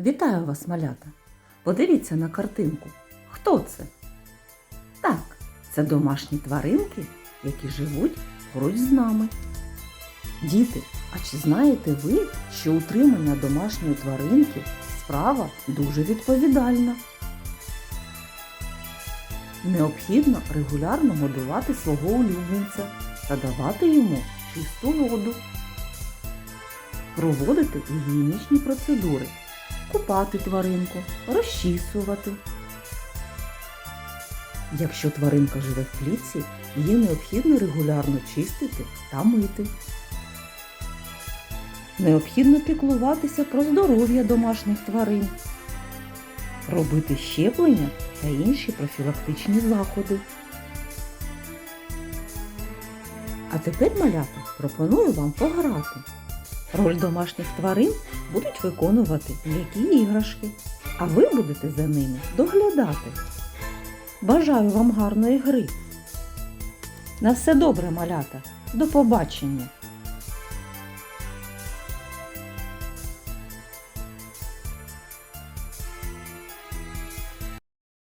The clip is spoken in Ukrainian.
Вітаю вас, малята! Подивіться на картинку. Хто це? Так, це домашні тваринки, які живуть поруч з нами. Діти, а чи знаєте ви, що утримання домашньої тваринки справа дуже відповідальна? Необхідно регулярно годувати свого улюбленця та давати йому чисту воду, проводити гігієнічні процедури, купати тваринку, розчісувати. Якщо тваринка живе в клітці, її необхідно регулярно чистити та мити. Необхідно піклуватися про здоров'я домашніх тварин, робити щеплення та інші профілактичні заходи. А тепер, малята, пропоную вам пограти. Роль домашніх тварин будуть виконувати м'які іграшки, а ви будете за ними доглядати. Бажаю вам гарної гри. На все добре, малята. До побачення!